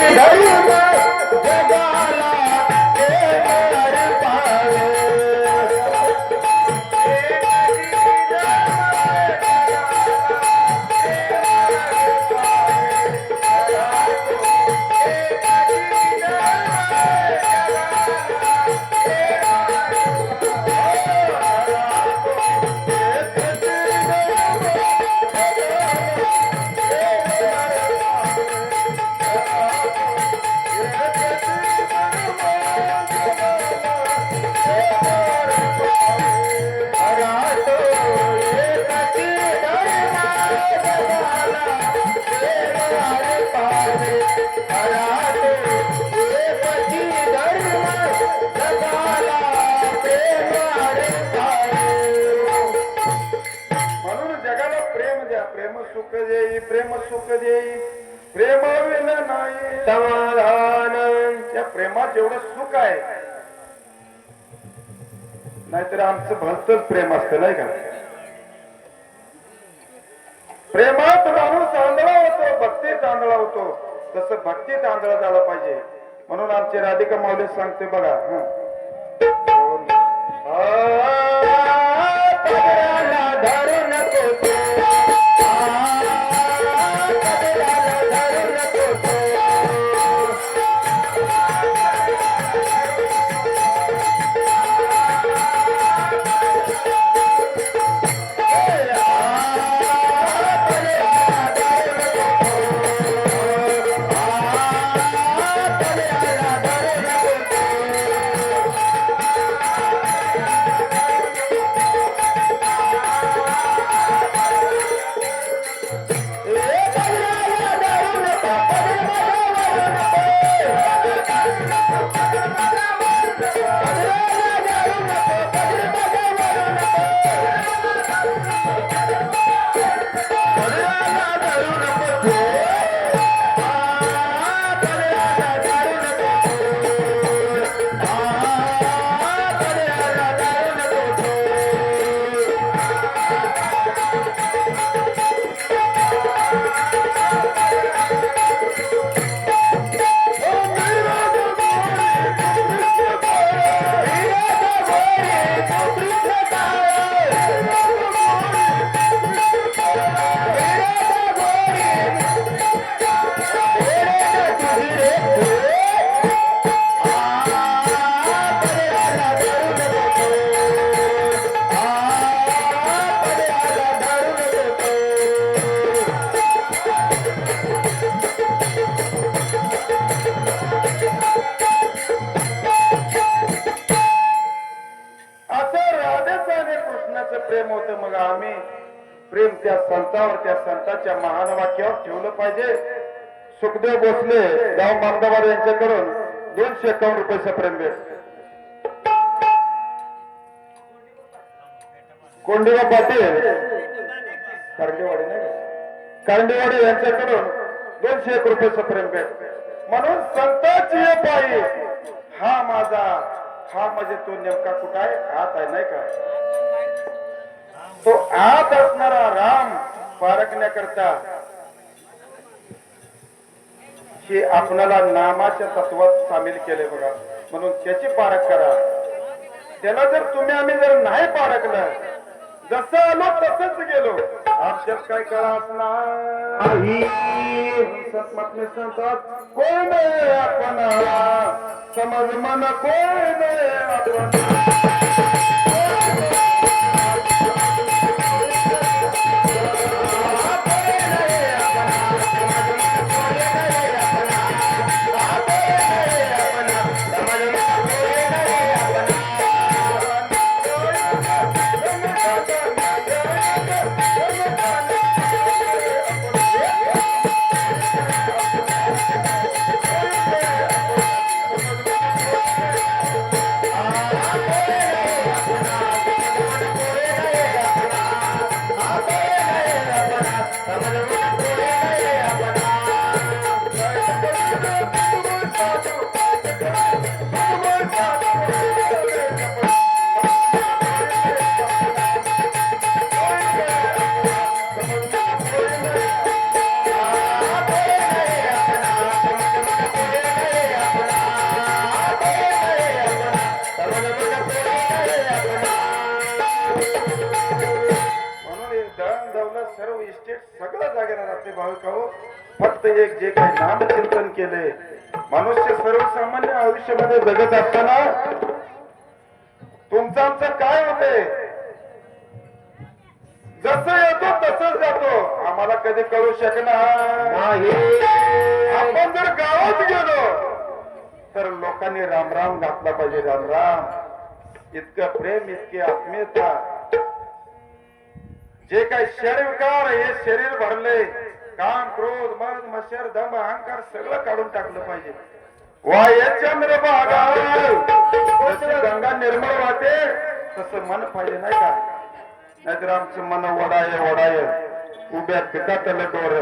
म्हणून सुख देई प्रेमाविन नाही. समाधान या प्रेमात एवढं सुख आहे. नाहीतर आमचं भलतच प्रेम असत नाही का? प्रेमात माणूस आंधळा होतो भक्ती तांदळा होतो. तसं भक्ती तांदळा झाला पाहिजे. म्हणून आमचे राधिका माऊली सांगते बघा हा. प्रेम होतं मग आम्ही प्रेम त्या संतावर त्या संताच्या महान वाक्यावर ठेवलं पाहिजे. सुखदेव भोसले गाव मामदाबाद यांच्याकडून दोनशे एकावन्न रुपयाचा प्रेम भेट. कोंडीबा पाटील कारंडेवाडी नाही कारंडेवाडी यांच्याकडून दोनशे एक रुपयाचा प्रेम भेट. म्हणून संताची हे पायी हा माझा हा म्हणजे तो नेमका कुठं आहे? आत आहे नाही का? तो आत असणारा राम पारखण्याकरता की आपणाला नामाच्या तत्वात सामील केले बघा. म्हणून त्याची पारख करा. त्याला जर तुम्ही आम्ही जर नाही पारखलं जसं आलो तसंच गेलो. आमच्यात काय करा असणार? सांगतात कोण आपण? समज मन कोण आहे आपण माझ्यासाठी भाविकाहो फक्त एक जे काही नामचिंतन केले. मनुष्य सर्वसामान्य आयुष्यामध्ये जगत असताना तुमचं आमचं काय होते जसं येतो तसंच जातो. आम्हाला कधी कळू शकणार? नाही. आपण जर गावात गेलो तर लोकांनी रामराम घातला पाहिजे. रामराम इतकं प्रेम इतकी आत्मीयता. जे काही शरीरकार हे शरीर भरले काम क्रोध मद मशर दम अहंकार सगळं काढून टाकलं पाहिजे. वाय चंद्र गंगा निर्मळ वाहते तसं मन पाहिजे नाही का? नाहीतर आमचं मन वडाय वडाय. उभ्या पिकात डोर.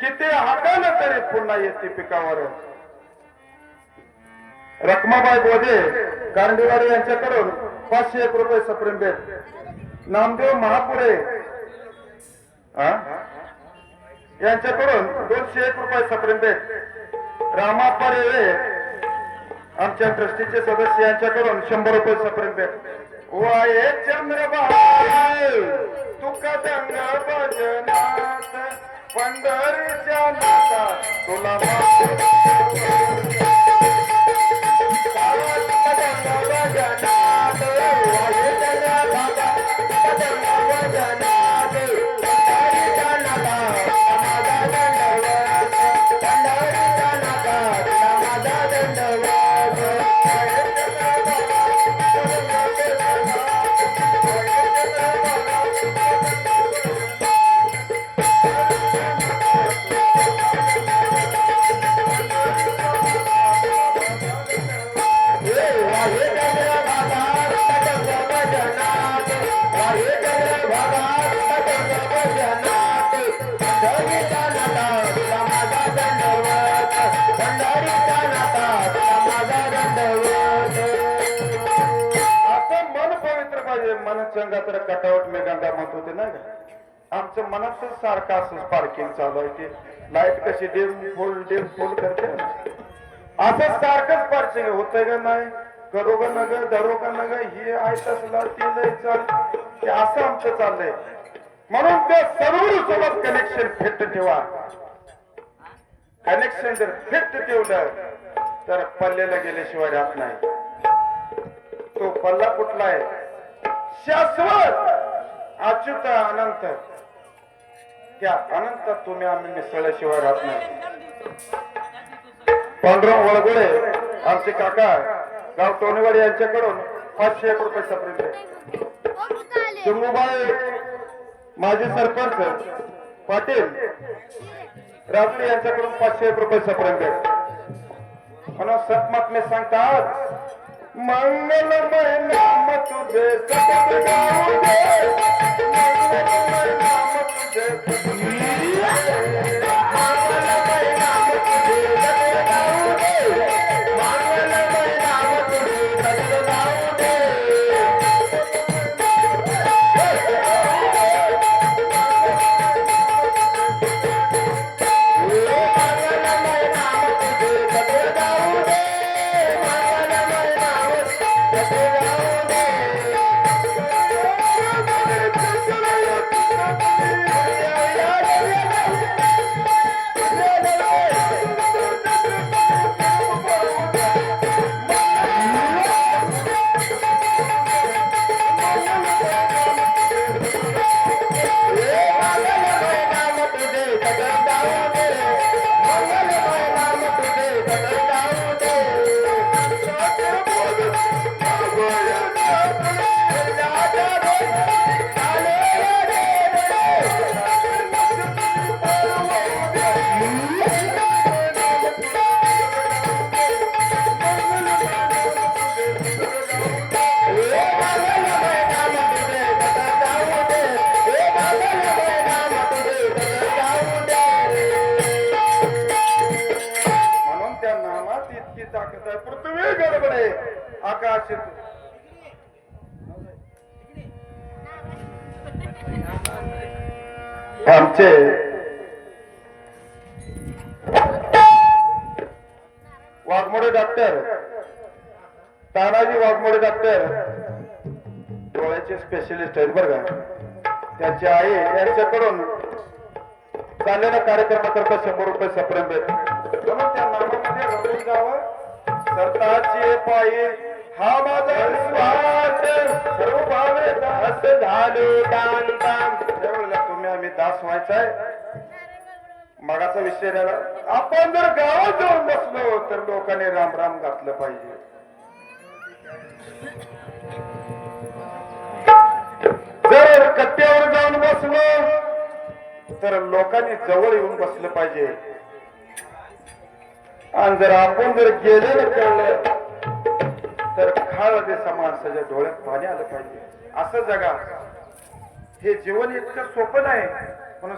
किती हाकाल तरी पुन्हा येते पिकावर. रखमाबाई बोधे कारंडीवाडी यांच्याकडून पाचशे एक रुपये सप्रेम भेट. नामदेव महापुरे यांच्याकडून दोनशे एक रुपये सप्रेम भेट रामाप्पा आमच्या ट्रस्टीचे सदस्य यांच्याकडून शंभर रुपये सप्रेम भेट वाये चंद्रबाई तुका दंग भजनात पंढरीच्या नाता तुला पवित्र पाहिजे तर कटावट मी गंगा म्हणत होते नाही का आमचं मनात सारखं असं पार्किंग चालू आहे की लाइट कशी डेम फोल डेम फोल करते असं सारखंच पार्किंग होतंय का नाही करू का नग धरू का नग हे आहे तसला ती नाही चाल। ते असं आमचं चाललंय म्हणून त्या सर्व सोबत कनेक्शन फिट ठेवा। कनेक्शन जर फिट ठेवलं तर पल्ल्याला गेल्याशिवाय राहत नाही. तो पल्ला कुठला आहे? शाश्वत! अच्युत अनंत. त्या अनंत तुम्ही आम्ही मिसळल्याशिवाय राहत नाही. पांडुरंग वळगुडे आमचे काका गाव टोनेवाडी यांच्याकडून पाचशे एक रुपये सप्रेम जम्मूबाई माजी सरपंच पाटील रात्री यांच्याकडून पाचशे एक रुपये सप्रेम म्हणून सतमत मी सांगतात మంగళమయ నామ తుజే సతనామ తుజే మంగళమయ నామ తుజే आमचे वाघमोडे डॉक्टर तानाजी वाघमोडे डॉक्टर डोळ्याचे स्पेशलिस्ट आहेत बरं का. त्यांची आई यांच्याकडून चाललेल्या कार्यक्रमाकरता शंभर रुपये सप्रेम म्हणून त्या नामामध्ये रमून जावं सरताची पायी हा माझा विश्वास सर्व भावे दास झालो दान दान. त्यावेळेला तुम्ही आम्ही दास व्हायचाय. मगाचा विषय राहिला आपण जर गावात जाऊन बसलो तर लोकांनी राम राम घातलं पाहिजे. जर कट्ट्यावर जाऊन बसलो तर लोकांनी जवळ येऊन बसलं पाहिजे. आणि जर आपण जर गेलेलं कळलं तर खाळ ते माणसाच्या डोळ्यात पाणी आलं पाहिजे. असं जगा. हे जीवन इतकं सोपं नाही म्हणून